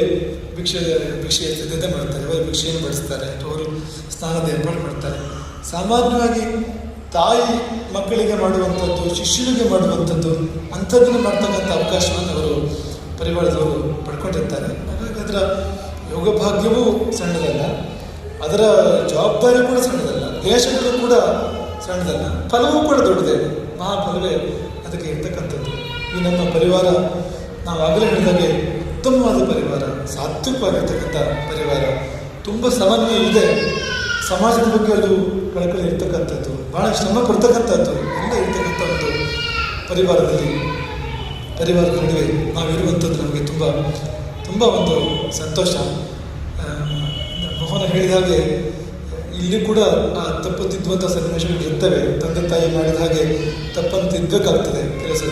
ಭಿಕ್ಷೆ ಭಿಕ್ಷೆ ಸಿದ್ಧತೆ ಮಾಡ್ತಾರೆ, ಅವರು ಭಿಕ್ಷೆಯನ್ನು ಬಡಿಸ್ತಾರೆ, ಅವರು ಸ್ನಾನದ ಏರ್ಪಾಡು ಮಾಡ್ತಾರೆ. ಸಾಮಾನ್ಯವಾಗಿ ತಾಯಿ ಮಕ್ಕಳಿಗೆ ಮಾಡುವಂಥದ್ದು, ಶಿಷ್ಯನಿಗೆ ಮಾಡುವಂಥದ್ದು, ಅಂಥದ್ದನ್ನು ಮಾಡ್ತಕ್ಕಂಥ ಅವಕಾಶವನ್ನು ಅವರು ಪರಿವಾರದವರು ಪಡ್ಕೊಂಡಿರ್ತಾರೆ. ಹಾಗಾಗಿ ಅದರ ಯೋಗ ಭಾಗ್ಯವೂ ಸಣ್ಣದಲ್ಲ. ಅದರ ಜವಾಬ್ದಾರಿ ಕೂಡ ಸಣ್ಣದಲ್ಲ. ದೇಶಗಳು ಕೂಡ ಸಣ್ಣದಲ್ಲ. ಫಲವೂ ಕೂಡ ದೊಡ್ಡದೇ. ಮಹಾಫಲವೇ ಅದಕ್ಕೆ ಇರ್ತಕ್ಕಂಥದ್ದು. ಈ ನಮ್ಮ ಪರಿವಾರ, ನಾವು ಆಗಲೇ ಹೇಳಿದಾಗೆ ಉತ್ತಮವಾದ ಪರಿವಾರ, ಸಾತ್ವಿಕವಾಗಿರ್ತಕ್ಕಂಥ ಪರಿವಾರ. ತುಂಬ ಸಮನ್ವಯ ಇದೆ. ಸಮಾಜದ ಬಗ್ಗೆ ಅದು ಕಳಕಳಿ ಇರ್ತಕ್ಕಂಥದ್ದು ಭಾಳ ಶ್ರಮ ಕೊಡ್ತಕ್ಕಂಥದ್ದು ಎಲ್ಲ ಇರ್ತಕ್ಕಂಥ ಒಂದು ಪರಿವಾರದಲ್ಲಿ. ಪರಿವಾರದ ನಡುವೆ ನಾವಿರುವಂಥದ್ದು ನಮಗೆ ತುಂಬ ತುಂಬ ಒಂದು ಸಂತೋಷ. ಮೋಹನ ಹೇಳಿದ ಹಾಗೆ ಇಲ್ಲಿ ಕೂಡ ಆ ತಪ್ಪು ತಿದ್ದುವಂಥ ಸನ್ನಿವೇಶಗಳು ಇರ್ತವೆ. ತಂದೆ ತಾಯಿ ಮಾಡಿದ ಹಾಗೆ ತಪ್ಪನ್ನು ತಿದ್ದಬೇಕಾಗ್ತದೆ ಕೆಲಸ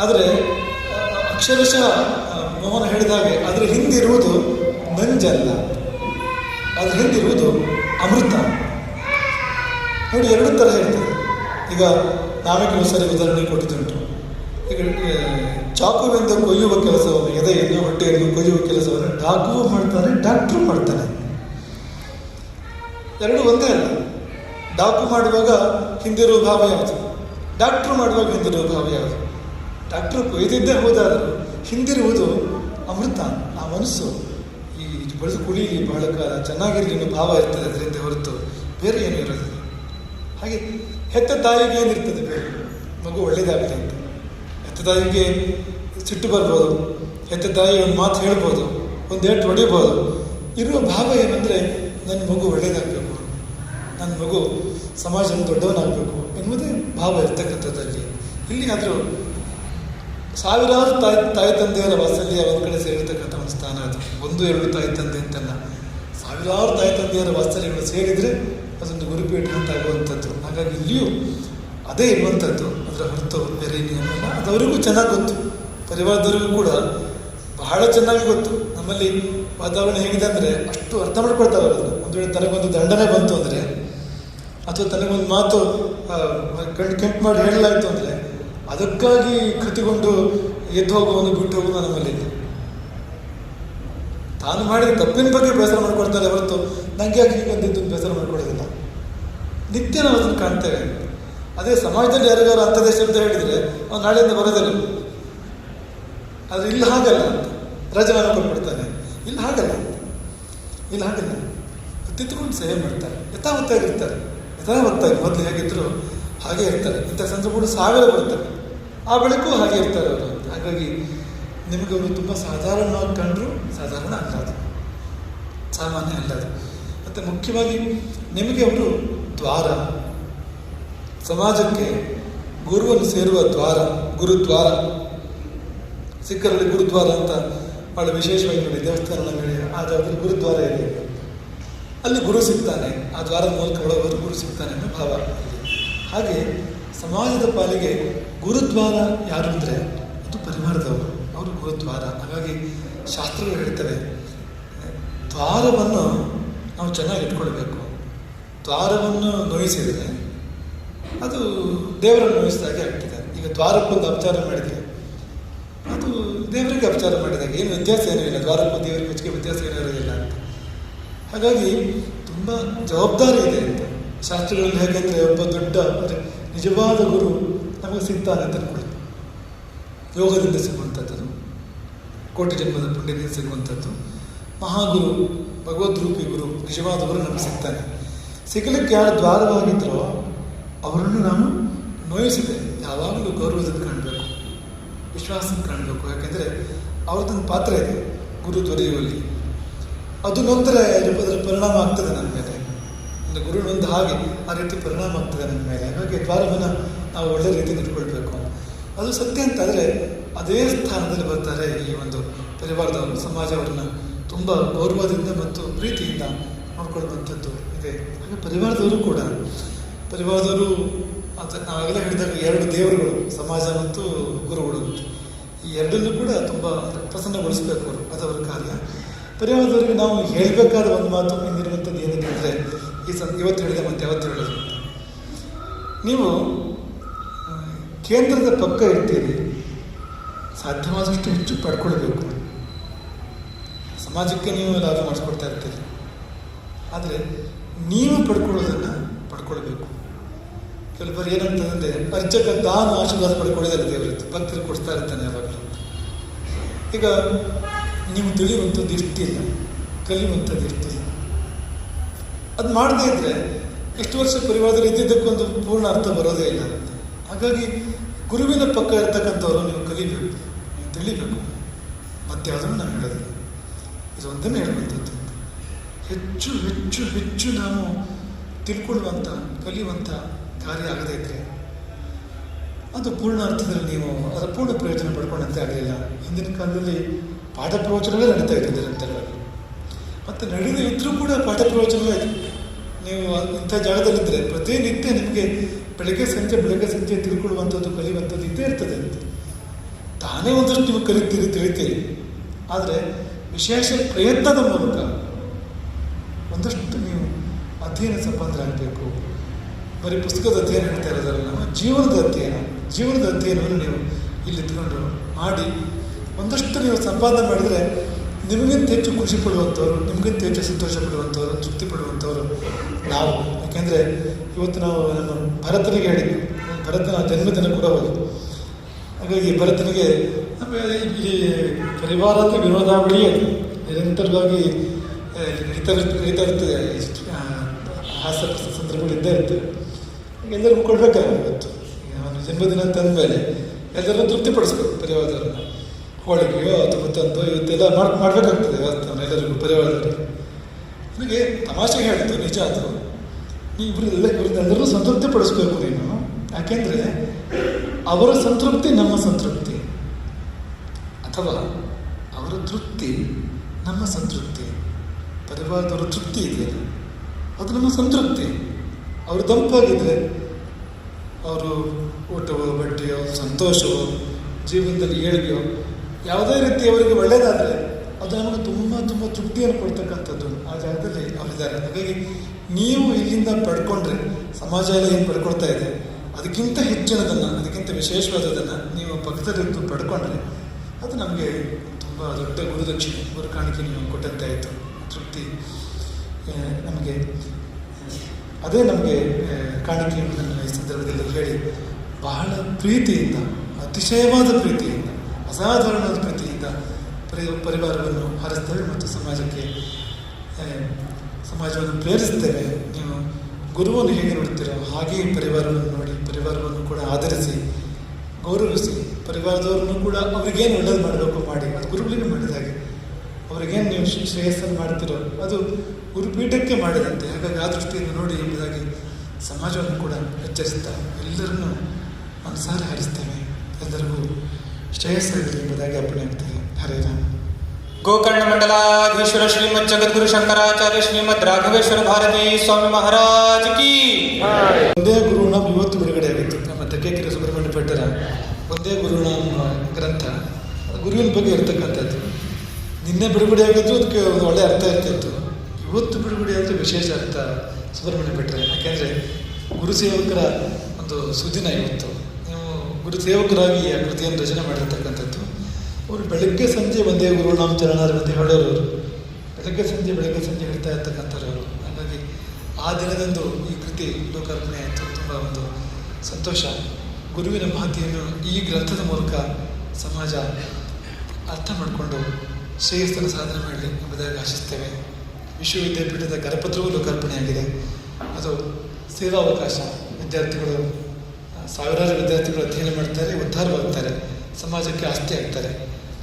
ಆದರೆ, ಅಕ್ಷರಶಃ ಮೋಹನ ಹೇಳಿದ ಹಾಗೆ ಅದರ ಹಿಂದಿರುವುದು ನಂಜಲ್ಲ. ಅದರ ಹಿಂದಿರುವುದು ಅಮೃತ. ನೋಡಿ, ಎರಡು ಥರ ಇರ್ತದೆ ಈಗ ನಾವೇ ಕೆಲವು ಸರಿ ಉದಾಹರಣೆ ಕೊಟ್ಟಿದ್ದುಂಟು. ಈಗ ಚಾಕುವಿಂದ ಕೊಯ್ಯುವ ಕೆಲಸವನ್ನು, ಎದೆಯನ್ನು, ಹೊಟ್ಟೆಯನ್ನು ಕೊಯ್ಯುವ ಕೆಲಸವನ್ನು ಡಾಕ್ಟರು ಮಾಡ್ತಾನೆ, ಡಾಕ್ಟ್ರು ಮಾಡ್ತಾನೆ. ಎರಡು ಒಂದೇ ಅಲ್ಲ. ಡಾಕ್ಟ್ರು ಮಾಡುವಾಗ ಹಿಂದಿರುವ ಭಾವ ಯಾವುದು? ಡಾಕ್ಟ್ರು ಮಾಡುವಾಗ ಹಿಂದಿರೋ ಭಾವ ಯಾವುದು? ಡಾಕ್ಟ್ರು ಕೊಯ್ದಿದ್ದೇ ಹೋದಾದರೂ ಹಿಂದಿರುವುದು ಅಮೃತ, ಆ ಮನಸ್ಸು. ಈ ಬಳಸಿ ಕುಳಿಲಿ ಬಹಳ ಕಾಲ ಚೆನ್ನಾಗಿರಲಿ ಅನ್ನೋ ಭಾವ ಇರ್ತದೆ ಅದರಿಂದ ಹೊರತು ಬೇರೆ ಏನು ಇರೋದಿಲ್ಲ. ಹಾಗೆ ಹೆತ್ತ ತಾಯಿಗೆ ಏನಿರ್ತದೆ ಬೇರೆ? ಮಗು ಒಳ್ಳೇದಾಗಲಿ ಅಂತ. ಹೆತ್ತ ತಾಯಿಗೆ ಸಿಟ್ಟು ಬರ್ಬೋದು. ಹೆತ್ತ ತಾಯಿ ಒಂದು ಮಾತು ಹೇಳ್ಬೋದು. ಒಂದು ಏಟು ಹೊಡಿಬೋದು. ಇರುವ ಭಾವ ಏನಂದರೆ, ನನ್ನ ಮಗು ಒಳ್ಳೇದಾಗಬೇಕು. ನನ್ನ ಮಗು ಸಮಾಜದಲ್ಲಿ ದೊಡ್ಡವನಾಗಬೇಕು ಎನ್ನುವುದೇ ಭಾವ ಇರ್ತಕ್ಕಂಥದ್ದಲ್ಲಿ ಇಲ್ಲಿ ಆದರೂ ಸಾವಿರಾರು ತಾಯಿ ತಾಯಿ ತಂದೆಯರ ವಾತ್ಸಲ್ಯ ಒಂದು ಕಡೆ ಸೇರಿರ್ತಕ್ಕಂಥ ಒಂದು ಸ್ಥಾನ ಅದು. ಒಂದು, ಎರಡು ತಾಯಿ ತಂದೆ ಅಂತಲ್ಲ. ಸಾವಿರಾರು ತಾಯಿ ತಂದೆಯರ ವಾತ್ಸಲ್ಯಗಳು ಸೇರಿದರೆ ಅದೊಂದು ಗುರುಪೀಠ ಅಂತ ಹಾಗಾಗಿ ಇಲ್ಲಿಯೂ ಅದೇ ಇರುವಂಥದ್ದು. ಅದರ ಹೊರತು ಬೇರೆ ಏನಿಲ್ಲ ಚೆನ್ನಾಗಿ ಗೊತ್ತು. ಪರಿವಾರದವರಿಗೂ ಕೂಡ ಬಹಳ ಚೆನ್ನಾಗಿ ಗೊತ್ತು. ನಮ್ಮಲ್ಲಿ ವಾತಾವರಣ ಹೇಗಿದೆ ಅಂದರೆ ಅಷ್ಟು ಅರ್ಥ ಮಾಡ್ಕೊಳ್ತಾರೆ ಅವರು ಒಂದು ವೇಳೆ ತನಗೊಂದು ದಂಡನೆ ಬಂತು ಅಂದರೆ ಅಥವಾ ತನಗೊಂದು ಮಾತು ಕಂಟ್ ಕಣ್ ಕೆಂಪು ಮಾಡಿ ಹೇಳಲಾಯಿತು ಅಂದರೆ ಅದಕ್ಕಾಗಿ ಕೃತಿಗೊಂಡು ಎದ್ದು ಹೋಗುವನು ಬಿಟ್ಟು ಹೋಗುವ ನಮ್ಮಲ್ಲಿ. ತಾನು ಮಾಡಿದ ತಪ್ಪಿನ ಬಗ್ಗೆ ಬೇಸರ ಮಾಡ್ಕೊಡ್ತಾರೆ ಹೊರತು ನನಗೆ ಯಾಕೆ ಹೀಗೊಂದಿದ್ದು ಬೇಸರ ಮಾಡ್ಕೊಳ್ಳೋದಿಲ್ಲ. ನಿತ್ಯ ನಾವು ಅದನ್ನು ಕಾಣ್ತೇವೆ. ಅದೇ ಸಮಾಜದಲ್ಲಿ ಯಾರಿಗಾರು ದೇಶ ಅಂತ ಹೇಳಿದರೆ ಅವ್ನು ನಾಳೆಯಿಂದ ಬರೋದಿಲ್ಲ. ಆದರೆ ಇಲ್ಲಿ ಹಾಗಲ್ಲ. ಅಂತ ರಜೆವನ್ನು ಕೊಟ್ಬಿಡ್ತಾನೆ. ಇಲ್ಲಿ ಹಾಗಲ್ಲ. ಇಲ್ಲಿ ಹಾಗಲ್ಲ. ತಿದ್ದುಕೊಂಡು ಸೇವೆ ಮಾಡ್ತಾರೆ. ಯಥಾವತ್ತಾಗಿರ್ತಾರೆ ಯಥಾವತ್ತಾಗಿ ಮೊದಲು ಹೇಗಿದ್ರು ಹಾಗೆ ಇರ್ತಾರೆ. ಇಂಥ ಸಂದರ್ಭಗಳು ಸಾವಿರ ಬರ್ತಾರೆ ಆ ಬೆಳಕು ಹಾಗೆ ಇರ್ತಾರೆ ಅವರು. ಹಾಗಾಗಿ ನಿಮಗೆ ಅವರು ತುಂಬ ಸಾಧಾರಣವಾಗಿ ಕಂಡ್ರು ಸಾಧಾರಣ ಅಲ್ಲ ಸಾಮಾನ್ಯ ಅಲ್ಲ ಅದು. ಮತ್ತು ಮುಖ್ಯವಾಗಿ ನಿಮಗೆ ಅವರು ದ್ವಾರ, ಸಮಾಜಕ್ಕೆ ಗುರುವನ್ನು ಸೇರುವ ದ್ವಾರ, ಗುರುದ್ವಾರ. ಸಿಕ್ಕರಲ್ಲಿ ಗುರುದ್ವಾರ ಅಂತ ಭಾಳ ವಿಶೇಷವಾಗಿ ನೋಡಿ ದೇವಸ್ಥಾನದ ಮೇಲೆ ಆ ಜಾಗದಲ್ಲಿ ಗುರುದ್ವಾರ ಇದೆ. ಅಲ್ಲಿ ಗುರು ಸಿಗ್ತಾನೆ. ಆ ದ್ವಾರದ ಮೂಲಕ ಒಳಗೋದು ಗುರು ಸಿಗ್ತಾನೆ ಅನ್ನೋ ಭಾವ. ಹಾಗೆ ಸಮಾಜದ ಪಾಲಿಗೆ ಗುರುದ್ವಾರ ಯಾರು ಅಂದರೆ ಅದು ಪರಿವಾರದವರು. ಅವರು ಗುರುದ್ವಾರ. ಹಾಗಾಗಿ ಶಾಸ್ತ್ರಗಳು ಹೇಳ್ತವೆ, ದ್ವಾರವನ್ನು ನಾವು ಚೆನ್ನಾಗಿ ಇಟ್ಕೊಳ್ಬೇಕು. ದ್ವಾರವನ್ನು ನೋಯಿಸಿದರೆ ಅದು ದೇವರನ್ನು ನೋಯಿಸಿದಾಗೆ ಆಗ್ತದೆ. ಈಗ ದ್ವಾರಕ್ಕೊಂದು ಅಪಚಾರ ಮಾಡಿದರೆ ಅದು ದೇವರಿಗೆ ಅಪಚಾರ ಮಾಡಿದಾಗ ಏನು ವ್ಯತ್ಯಾಸ ಏನೂ ಇಲ್ಲ. ದ್ವಾರಕ್ಕೂ ದೇವರಿಗೆ ಹೆಚ್ಚಿಗೆ ವ್ಯತ್ಯಾಸ ಏನೂ ಇರೋದಿಲ್ಲ ಅಂತ. ಹಾಗಾಗಿ ತುಂಬ ಜವಾಬ್ದಾರಿ ಇದೆ. ಶಾಸ್ತ್ರಗಳಲ್ಲಿ ಹೇಗೆಂದರೆ ಒಬ್ಬ ದೊಡ್ಡ, ಅಂದರೆ ನಿಜವಾದ ಗುರು ನಮಗೆ ಸಿಗ್ತಾನೆ ಅಂತ ಯೋಗದಿಂದ ಸಿಗುವಂಥದ್ದು ಕೋಟಿ ಜನ್ಮದ ಪುಣ್ಯದಿಂದ ಸಿಗುವಂಥದ್ದು ಮಹಾಗುರು, ಭಗವದ್ರೂಪಿ ಗುರು, ನಿಜವಾದ ಗುರು ನಮಗೆ ಸಿಗ್ತಾನೆ ಸಿಗಲಿಕ್ಕೆ ಯಾರು ದ್ವಾರವಾಗಿದ್ದರೋ ಅವರನ್ನು ನಾನು ನೋಯಿಸಿದೆ. ಯಾವಾಗಲೂ ಗೌರವದಿಂದ ಕಾಣಬೇಕು, ವಿಶ್ವಾಸದಿಂದ ಕಾಣಬೇಕು. ಯಾಕೆಂದರೆ ಅವ್ರದ್ದೊಂದು ಪಾತ್ರ ಇದೆ, ಗುರು ದೊರೆಯುವಲ್ಲಿ. ಅದು ನೊಂದರೆ ಅದರ ಪರಿಣಾಮ ಆಗ್ತದೆ ನನ್ನ ಮೇಲೆ. ಅಂದರೆ ಗುರು ನೊಂದ ಹಾಗೆ ಆ ರೀತಿ ಪರಿಣಾಮ ಆಗ್ತದೆ ನನ್ನ ಮೇಲೆ. ಹಾಗಾಗಿ ದ್ವಾರವನ್ನು ನಾವು ಒಳ್ಳೆ ರೀತಿಯಲ್ಲಿ ಇಟ್ಕೊಳ್ಬೇಕು ಅದು ಸತ್ಯ ಅಂತಾದರೆ ಅದೇ ಸ್ಥಾನದಲ್ಲಿ ಬರ್ತಾರೆ ಈ ಒಂದು ಪರಿವಾರದವರು ಸಮಾಜವನ್ನು ತುಂಬ ಗೌರವದಿಂದ ಮತ್ತು ಪ್ರೀತಿಯಿಂದ ನೋಡ್ಕೊಳ್ಳುವಂಥದ್ದು ಇದೆ. ಹಾಗೆ ಪರಿವಾರದವರು ಕೂಡ, ಪರಿವಾರದವರು ಅದು ನಾವೆಲ್ಲ ಹೇಳಿದಾಗ ಎರಡು ದೇವರುಗಳು, ಸಮಾಜ ಮತ್ತು ಗುರುಗಳು. ಅಂತ. ಈ ಎರಡನ್ನೂ ಕೂಡ ತುಂಬ ಪ್ರಸನ್ನಗೊಳಿಸಬೇಕು ಅವರು. ಅದು ಅವರ ಕಾರ್ಯ. ಪರಿವಾರದವರಿಗೆ ನಾವು ಹೇಳಬೇಕಾದ ಒಂದು ಮಾತು ಇನ್ನಿರುವಂಥದ್ದು ಏನಂತಂದರೆ ಈ ಸಂ ಇವತ್ತು ಹೇಳಿದೆ ಮತ್ತೆ ಯಾವತ್ತು ಹೇಳೋದು? ನೀವು ಕೇಂದ್ರದ ಪಕ್ಕ ಇರ್ತೀರಿ. ಸಾಧ್ಯವಾದಷ್ಟು ಹೆಚ್ಚು ಪಡ್ಕೊಳ್ಬೇಕು. ಸಮಾಜಕ್ಕೆ ನೀವು ಲಾಭ ಮಾಡಿಸ್ಕೊಡ್ತಾ ಇರ್ತೀರಿ. ಆದರೆ ನೀವು ಪಡ್ಕೊಳ್ಳೋದನ್ನು ಪಡ್ಕೊಳ್ಬೇಕು. ಕೆಲವರು ಏನಂತಂದರೆ ಅರ್ಚಕ ದಾನ ಆಶೀರ್ವಾದ ಪಡ್ಕೊಳ್ಳೋದಲ್ಲ ದೇವರದ್ದು ಭಕ್ತರು ಕೊಡ್ತಾ ಇರ್ತಾನೆ ಯಾವಾಗಲೂ. ಈಗ ನೀವು ತಿಳಿಯುವಂಥದ್ದು ಇಷ್ಟಿಲ್ಲ ಕಲಿಯುವಂಥದ್ದು ಇಷ್ಟಿಲ್ಲ ಅದು ಮಾಡದೇ ಇದ್ದರೆ ಎಷ್ಟು ವರ್ಷ ಪರಿವಾರದಲ್ಲಿ ಇದ್ದಿದ್ದಕ್ಕೊಂದು ಪೂರ್ಣ ಅರ್ಥ ಬರೋದೇ ಇಲ್ಲ. ಹಾಗಾಗಿ ಗುರುವಿನ ಪಕ್ಕ ಇರ್ತಕ್ಕಂಥವ್ರು ನೀವು ಕಲಿಬೇಕು, ನೀವು ತಿಳಿಬೇಕು. ಮತ್ತೆ ಯಾವುದನ್ನು ನಾನು ಹೇಳಿದೆ ಇದು ಒಂದನ್ನು ಹೇಳುವಂಥದ್ದು. ಹೆಚ್ಚು ಹೆಚ್ಚು ಹೆಚ್ಚು ನಾವು ತಿಳ್ಕೊಳ್ಳುವಂಥ, ಕಲಿಯುವಂಥ ಕಾರ್ಯ ಆಗದೇ ಇದ್ದರೆ ಅದು ಪೂರ್ಣ ಅರ್ಥದಲ್ಲಿ ನೀವು ಅದರ ಪೂರ್ಣ ಪ್ರಯೋಜನ ಪಡ್ಕೊಂಡಂತೆ ಆಗಲಿಲ್ಲ. ಹಿಂದಿನ ಕಾಲದಲ್ಲಿ ಪಾಠ ಪ್ರವಚನವೇ ನಡೀತಾ ಇತ್ತು ನಿರಂತರವಾಗಿ ಮತ್ತು ನಡೆದು ಇದ್ದರೂ ಕೂಡ ಪಾಠ ಪ್ರವಚನವೇ ನೀವು ಇಂಥ ಜಾಗದಲ್ಲಿದ್ದರೆ ಪ್ರತಿನಿತ್ಯ ನಿಮಗೆ ಬೆಳಗ್ಗೆ ಸಂಜೆ ಬೆಳಗ್ಗೆ ಸಂಜೆ ತಿಳ್ಕೊಳ್ಳುವಂಥದ್ದು, ಕಲಿಯುವಂಥದ್ದು ಇದ್ದೇ ಇರ್ತದೆ ಅಂತ. ತಾನೇ ಒಂದಷ್ಟು ನೀವು ಕಲಿತೀರಿ ತಿಳಿತೀರಿ ಆದರೆ ವಿಶೇಷ ಪ್ರಯತ್ನದ ಮೂಲಕ ಒಂದಷ್ಟು ನೀವು ಅಧ್ಯಯನ ಸಂಬಂಧರಾಗಬೇಕು ಬರೀ ಪುಸ್ತಕದ ಅಧ್ಯಯನ ಹೇಳ್ತಾ ಇರೋದಲ್ಲ, ನಮ್ಮ ಜೀವನದ ಅಧ್ಯಯನ, ಜೀವನದ ಅಧ್ಯಯನವನ್ನು ನೀವು ಇಲ್ಲಿ ಇಟ್ಕೊಂಡು ಮಾಡಿ. ಒಂದಷ್ಟು ನೀವು ಸಂಪಾದನೆ ಮಾಡಿದರೆ ನಿಮಗಿಂತ ಹೆಚ್ಚು ಖುಷಿ ಪಡುವಂಥವ್ರು, ನಿಮಗಿಂತ ಹೆಚ್ಚು ಸಂತೋಷ ಪಡುವಂಥವ್ರು, ತೃಪ್ತಿ ಪಡುವಂಥವ್ರು ನಾವು. ಯಾಕೆಂದರೆ ಇವತ್ತು ನಾವು ನಮ್ಮ ಭರತನಿಗೆ ಹೇಳಿದ್ವಿ ಭರತನ ಜನ್ಮದಿನ ಕೂಡ ಹೌದು ಹಾಗಾಗಿ ಭರತನಿಗೆ ಆಮೇಲೆ ಈ ಪರಿವಾರದ ಅದು. ನಿರಂತರವಾಗಿ ನಡೀತಾ ನಡೀತಾ ಇರ್ತದೆ. ಹಾಸ್ಯ ಸಂದರ್ಭಗಳು ಇದ್ದೇ ಇರ್ತವೆ ಎಲ್ಲರಿಗೂ ಕೊಡ್ಬೇಕಲ್ಲ ಇವತ್ತು. ಅವನ ಜನ್ಮದಿನ ಅಂತ ಅಂದಮೇಲೆ ಎಲ್ಲರನ್ನೂ ತೃಪ್ತಿಪಡಿಸ್ಬೇಕು, ಪರಿವಾರದವ್ರನ್ನ. ಹೋಳಿಗೆಯೋ ಅಥವಾ ತಂದೋ ಇವತ್ತೆಲ್ಲ ಮಾಡ್, ಮಾಡಬೇಕಾಗ್ತದೆ ಎಲ್ಲರಿಗೂ ಪರಿವಾರದಲ್ಲಿ. ನನಗೆ ತಮಾಷೆ ಹೇಳಿದ್ದು ನಿಜ ಅದು. ನೀವು ಇವ್ರನ್ನೆಲ್ಲರೂ ಸಂತೃಪ್ತಿ ಪಡಿಸ್ಬೇಕು ನೀನು. ಯಾಕೆಂದರೆ ಅವರ ಸಂತೃಪ್ತಿ ನಮ್ಮ ಸಂತೃಪ್ತಿ. ಅಥವಾ ಅವರ ತೃಪ್ತಿ ನಮ್ಮ ಸಂತೃಪ್ತಿ. ಪರಿವಾರದವರ ತೃಪ್ತಿ ಇದೆ. ಅದು ನಮ್ಮ ಸಂತೃಪ್ತಿ. ಅವರು ದಂಪಾಗಿದ್ದರೆ ಅವರು ಊಟವೋ, ಬಟ್ಟೆಯೋ, ಸಂತೋಷವೋ, ಜೀವನದಲ್ಲಿ ಏಳಿಗೆಯೋ ಯಾವುದೇ ರೀತಿ ಅವರಿಗೆ ಒಳ್ಳೆಯದಾದರೆ ಅದು ನಮಗೆ ತುಂಬ ತುಂಬ ತೃಪ್ತಿಯನ್ನು ಕೊಡ್ತಕ್ಕಂಥದ್ದು ಆ ಜಾಗದಲ್ಲಿ ಅವರಿದ್ದಾರೆ. ಹಾಗಾಗಿ ನೀವು ಇಲ್ಲಿಂದ ಪಡ್ಕೊಂಡ್ರೆ, ಸಮಾಜ ಎಲ್ಲ ಏನು ಪಡ್ಕೊಳ್ತಾ ಇದೆ. ಅದಕ್ಕಿಂತ ಹೆಚ್ಚಿನದನ್ನು, ಅದಕ್ಕಿಂತ ವಿಶೇಷವಾದದನ್ನು ನೀವು ಪಕ್ಕದಲ್ಲಿದ್ದು ಪಡ್ಕೊಂಡ್ರೆ, ಅದು ನಮಗೆ ತುಂಬ ದೊಡ್ಡ ಗುರುದಕ್ಷಿಣೆ, ಗುರು ಕಾಣಿಕೆ ನೀವು ಕೊಟ್ಟಂತಾಯಿತು ತೃಪ್ತಿ ನಮಗೆ ಅದೇ ನಮಗೆ ಕಾಣಿಕೆಯನ್ನು ಈ ಸಂದರ್ಭದಲ್ಲಿ ಹೇಳಿ ಬಹಳ ಪ್ರೀತಿಯಿಂದ, ಅತಿಶಯವಾದ ಪ್ರೀತಿಯಿಂದ ಅಸಾಧಾರಣವಾದ ಪ್ರೀತಿಯಿಂದ ಪರಿ ಪರಿವಾರವನ್ನು ಹರಿಸ್ತೇವೆ ಮತ್ತು ಸಮಾಜಕ್ಕೆ ಸಮಾಜವನ್ನು ಪ್ರೇರಿಸ್ತೇವೆ. ನೀವು ಗುರುವನ್ನು ಹೇಗೆ ನೋಡ್ತೀರೋ ಹಾಗೆಯೇ ಪರಿವಾರವನ್ನು ನೋಡಿ, ಪರಿವಾರವನ್ನು ಕೂಡ ಆಧರಿಸಿ, ಗೌರವಿಸಿ, ಪರಿವಾರದವ್ರನ್ನು ಕೂಡ ಅವ್ರಿಗೇನು ಒಳ್ಳೇದು ಮಾಡಬೇಕು ಮಾಡಿ, ಅದು ಗುರುಗಳಿಗೆ ಮಾಡಿದಾಗೆ ಅವ್ರಿಗೇನು ನೀವು ಶ್ರೇ- ಶ್ರೇಯಸ್ಸನ್ನು ಮಾಡ್ತಿರೋ ಅದು ಗುರುಪೀಠಕ್ಕೆ ಮಾಡಿದಂತೆ. ಹಾಗಾಗಿ ಆ ದೃಷ್ಟಿಯನ್ನು ನೋಡಿ ಎಂಬುದಾಗಿ ಸಮಾಜವನ್ನು ಕೂಡ ಎಚ್ಚರಿಸ್ತಾ ಎಲ್ಲರನ್ನೂ ಮನಸಾರ ಹರಿಸ್ತೇವೆ. ಎಲ್ಲರಿಗೂ ಶ್ರೇಯಸ್ಸಾಗಲಿ ಎಂಬುದಾಗಿ ಅರ್ಪಣೆ ಆಗ್ತದೆ. ಹರೇ ರಾಮ. ಗೋಕರ್ಣ ಮಂಡಲಾಧೀಶ್ವರ ಶ್ರೀಮದ್ ಜಗದ್ಗುರು ಶಂಕರಾಚಾರ್ಯ ಶ್ರೀಮದ್ ರಾಘವೇಶ್ವರ ಭಾರತಿ ಸ್ವಾಮಿ ಮಹಾರಾಜ್ ಕೀ ಒಂದೇ ಗುರುನಾಮ್ ಇವತ್ತು ಬಿಡುಗಡೆ ಆಗಿತ್ತು. ನಮ್ಮ ತಕ್ಕೇಕೆರೆ ಸುಬ್ರಹ್ಮಣ್ಯ ಭಟ್ಟರ ಒಂದೇ ಗುರುನಾಮ್ ಗ್ರಂಥ. ಗುರುವಿನ ಬಗ್ಗೆ ಇರ್ತಕ್ಕಂಥದ್ದು. ನಿನ್ನೆ ಬಿಡುಗಡೆ ಆಗಿದ್ದು ಅದಕ್ಕೆ ಒಂದು ಒಳ್ಳೆಯ ಅರ್ಥ ಇರ್ತಿತ್ತು. ಇವತ್ತು ಬಿಡುಗಡೆ ಆದರೆ ವಿಶೇಷ ಅರ್ಥ ಸುಬ್ರಹ್ಮಣ್ಯ ಭಟ್ರೆ. ಯಾಕೆಂದರೆ ಗುರು ಸೇವಕರ ಒಂದು ಸುದಿನ ಇವತ್ತು. ಗುರು ಸೇವಕರಾಗಿ ಕೃತಿಯನ್ನು ರಚನೆ ಮಾಡಿರ್ತಕ್ಕಂಥದ್ದು. ಅವರು ಬೆಳಗ್ಗೆ ಸಂಜೆ ಒಂದೇ ಗುರುನಾಮ್ ಚರಣಾರ ಅಂತ ಹೇಳೋರು ಬೆಳಗ್ಗೆ ಸಂಜೆ ಬೆಳಗ್ಗೆ ಸಂಜೆ ಹೇಳ್ತಾ ಇರ್ತಕ್ಕಂಥವ್ರು ಹಾಗಾಗಿ ಆ ದಿನದಂದು ಈ ಕೃತಿ ಲೋಕಾರ್ಪಣೆ ಆಯಿತು. ತುಂಬ ಒಂದು ಸಂತೋಷ. ಗುರುವಿನ ಮಹತಿಯನ್ನು ಈ ಗ್ರಂಥದ ಮೂಲಕ ಸಮಾಜ ಅರ್ಥ ಮಾಡಿಕೊಂಡು ಶ್ರೇಯಸ್ಸನ್ನು ಸಾಧನೆ ಮಾಡಲಿ ಎಂಬುದಾಗಿ ಆಶಿಸ್ತೇವೆ. ವಿಶ್ವವಿದ್ಯಾಪೀಠದ ಕರಪತ್ರವೂ ಲೋಕಾರ್ಪಣೆಯಾಗಿದೆ. ಅದು ಸೇವಾವಕಾಶ ವಿದ್ಯಾರ್ಥಿಗಳು ಸಾವಿರಾರು ವಿದ್ಯಾರ್ಥಿಗಳು ಅಧ್ಯಯನ ಮಾಡ್ತಾರೆ ಉದ್ಧಾರವಾಗ್ತಾರೆ ಸಮಾಜಕ್ಕೆ ಆಸ್ತಿ ಆಗ್ತಾರೆ.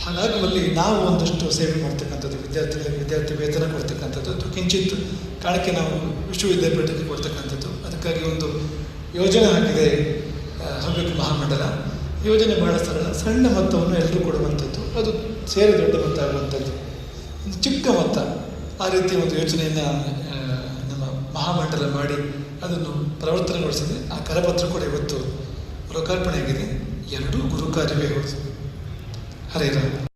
ಹಾಗಾಗುವಲ್ಲಿ ನಾವು ಒಂದಷ್ಟು ಸೇವೆ ಮಾಡ್ತಕ್ಕಂಥದ್ದು ವಿದ್ಯಾರ್ಥಿಗಳಿಗೆ ವಿದ್ಯಾರ್ಥಿ ವೇತನ ಕೊಡ್ತಕ್ಕಂಥದ್ದು ಅದು ಕಿಂಚಿತ್ ಕಾಣಿಕೆ ನಾವು ವಿಶ್ವವಿದ್ಯಾಪೀಠಕ್ಕೆ ಕೊಡ್ತಕ್ಕಂಥದ್ದು ಅದಕ್ಕಾಗಿ ಒಂದು ಯೋಜನೆ ಹಾಕಿದೆ ಆ, ಹವ್ಯಕ ಮಹಾಮಂಡಲ. ಯೋಜನೆ ಬಹಳ ಸರಳ ಸಣ್ಣ ಮೊತ್ತವನ್ನು ಎಲ್ಲರೂ ಕೊಡುವಂಥದ್ದು ಅದು ಸೇರಿ ದೊಡ್ಡ ಮೊತ್ತ ಆಗುವಂಥದ್ದು. ಒಂದು ಚಿಕ್ಕ ಮೊತ್ತ ಆ ರೀತಿ ಒಂದು ಯೋಜನೆಯನ್ನು ನಮ್ಮ ಮಹಾಮಂಡಲ ಮಾಡಿ ಅದನ್ನು ಪ್ರವರ್ತನೆಗೊಳಿಸಿದೆ. ಆ ಕರಪತ್ರ ಕೂಡ ಇವತ್ತು ಲೋಕಾರ್ಪಣೆಯಾಗಿದೆ ಎರಡೂ ಗುರು ಕಾರ್ಯವೇ ಹೌದು ಹರೇ ರಾಮ